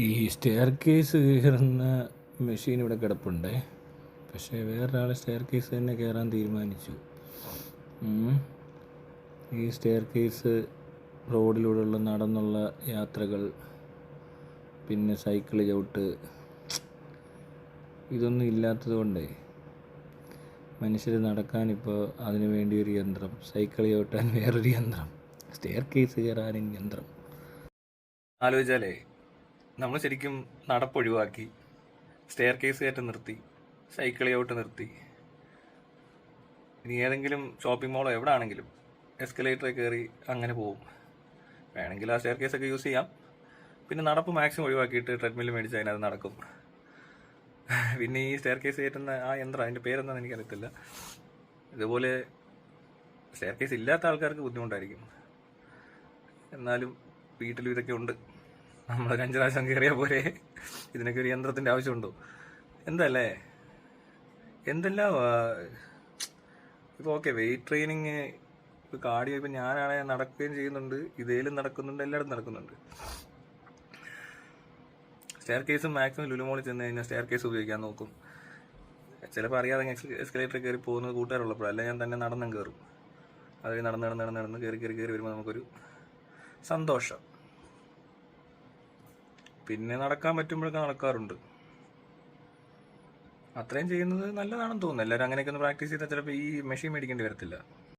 ഈ stair case കയറുന്ന machine ഇവിടെ കിടപ്പുണ്ടേ. പക്ഷേ വേറൊരാൾ സ്റ്റെയർ കേസ് തന്നെ കയറാൻ തീരുമാനിച്ചു. ഈ സ്റ്റെയർ കേസ് റോഡിലൂടെയുള്ള നടന്നുള്ള യാത്രകൾ പിന്നെ സൈക്കിൾ ചവിട്ട് ഇതൊന്നും ഇല്ലാത്തത് കൊണ്ടേ മനുഷ്യർ നടക്കാനിപ്പോൾ അതിനു വേണ്ടി ഒരു യന്ത്രം സൈക്കിൾ ചവിട്ടാൻ വേറൊരു യന്ത്രം സ്റ്റെയർ കേസ് കയറാനും യന്ത്രം. ആലോചിച്ചാലേ നമ്മൾ ശരിക്കും നടപ്പൊഴിവാക്കി സ്റ്റെയർ കേസ് കയറ്റം നിർത്തി സൈക്കിൾ ഔട്ട് നിർത്തി. ഇനി ഏതെങ്കിലും ഷോപ്പിംഗ് മോളോ എവിടെ ആണെങ്കിലും എസ്കലേറ്ററിൽ കയറി അങ്ങനെ പോകും വേണമെങ്കിൽ ആ സ്റ്റെയർ കേസൊക്കെ യൂസ് ചെയ്യാം. പിന്നെ നടപ്പ് മാക്സിമം ഒഴിവാക്കിയിട്ട് ട്രെഡ്മിൽ മേടിച്ച് അതിനകത്ത് നടക്കും. പിന്നെ ഈ സ്റ്റെയർ കേസ് കയറ്റുന്ന ആ യന്ത്രം അതിന്റെ പേരെന്താണെന്ന് എനിക്കറിയത്തില്ല. ഇതുപോലെ സ്റ്റെയർ കേസ് ഇല്ലാത്ത ആൾക്കാർക്ക് ബുദ്ധിമുട്ടായിരിക്കും. എന്നാലും വീട്ടിലും ഇതൊക്കെ ഉണ്ട്. നമ്മളൊരു അഞ്ച് പ്രാവശ്യം കയറിയാൽ പോരെ. ഇതിനൊക്കെ ഒരു യന്ത്രത്തിന്റെ ആവശ്യമുണ്ടോ? എന്തല്ലേ? എന്തെല്ലാം ഇപ്പൊ ഓക്കെ വെയിറ്റ് ട്രെയിനിങ് ഇപ്പൊ കാർഡിയോ ഇപ്പൊ ഞാനാണെങ്കിൽ നടക്കുകയും ചെയ്യുന്നുണ്ട്. ഇതേലും നടക്കുന്നുണ്ട് എല്ലായിടും നടക്കുന്നുണ്ട്. സ്റ്റെയർ കേസ് മാക്സിമം ലുലുമോളിൽ ചെന്ന് കഴിഞ്ഞാൽ സ്റ്റെയർ കേസ് ഉപയോഗിക്കാൻ നോക്കും. ചിലപ്പോൾ അറിയാതെ എസ്കലേറ്റർ കയറി പോകുന്നത് കൂട്ടുകാരുള്ളപ്പോൾ അല്ല ഞാൻ തന്നെ നടന്നും കയറും അത് നടന്ന് നടന്ന് നടന്ന് നടന്ന് കയറി കയറി കയറി വരുമ്പോൾ നമുക്കൊരു സന്തോഷം. പിന്നെ നടക്കാൻ പറ്റുമ്പോഴൊക്കെ നടക്കാറുണ്ട്. അത്രയും ചെയ്യുന്നത് നല്ലതാണെന്ന് തോന്നുന്നു. എല്ലാവരും അങ്ങനെയൊക്കെ ഒന്ന് പ്രാക്ടീസ് ചെയ്താൽ ചിലപ്പോൾ ഈ മെഷീൻ മേടിക്കേണ്ടി വരത്തില്ല.